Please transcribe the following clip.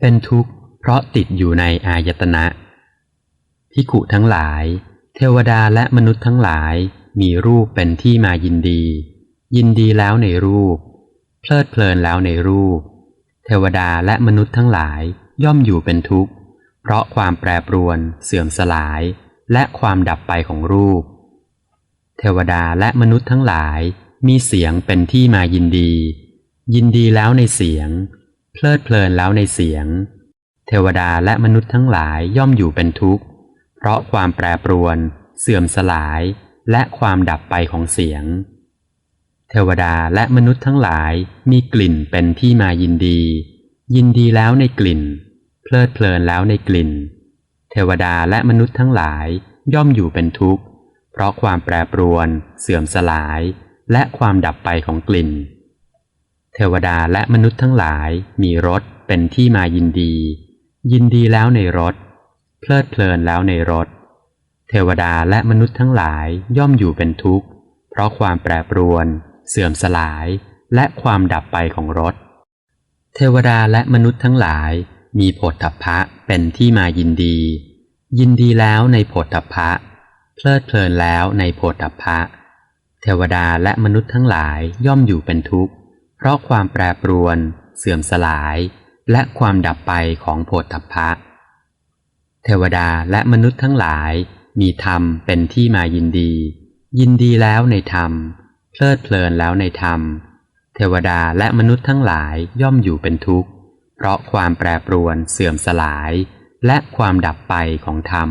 เป็นทุกข์เพราะติดอยู่ในอายตนะพิขุทั้งหลาย เทวดาและมนุษย์ทั้งหลายมีรูปเป็นที่มายินดี ยินดีแล้วในรูป เพลิดเพลินแล้วในรูป เทวดาและมนุษย์ทั้งหลายย่อมอยู่เป็นทุกข์ เพราะความแปรปรวนเสื่อมสลาย และความดับไปของรูป เทวดาและมนุษย์ทั้งหลายมีเสียงเป็นที่มายินดี ยินดีแล้วในเสียง เพลิดเพลินแล้วในเสียง เทวดาและมนุษย์ทั้งหลายย่อมอยู่เป็นทุกข์ เพราะความแปรปรวน เสื่อมสลาย และความดับไปของเสียง เทวดาและมนุษย์ทั้งหลายมีกลิ่นเป็นที่มายินดี ยินดีแล้วในกลิ่น เพลิดเพลินแล้วในกลิ่น เทวดาและมนุษย์ทั้งหลายย่อมอยู่เป็นทุกข์ เพราะความแปรปรวน เสื่อมสลาย และความดับไปของกลิ่น เทวดาและมนุษย์ทั้งหลายมีรสเป็นที่มายินดี ยินดีแล้วในรสเพลิดเพลินแล้วในรสเทวดาและมนุษย์ทั้งหลายย่อมอยู่เป็นทุกข์ เพราะความแปรปรวน เสื่อมสลาย และความดับไปของรสเทวดาและมนุษย์ทั้งหลายมีโผฏฐัพพะเป็นที่มายินดี ยินดีแล้วในโผฏฐัพพะ เพลิดเพลินแล้วในโผฏฐัพพะ เทวดาและมนุษย์ทั้งหลายย่อมอยู่เป็นทุกข์ เพราะความแปรปรวน เสื่อมสลาย และความดับไปของโผฏฐัพพะ เทวดาและมนุษย์ทั้งหลาย มีธรรมเป็นที่มายินดี ยินดีแล้วในธรรม เพลิดเพลินแล้วในธรรม เทวดาและมนุษย์ทั้งหลายย่อมอยู่เป็นทุกข์ เพราะความแปรปรวนเสื่อมสลาย และความดับไปของธรรม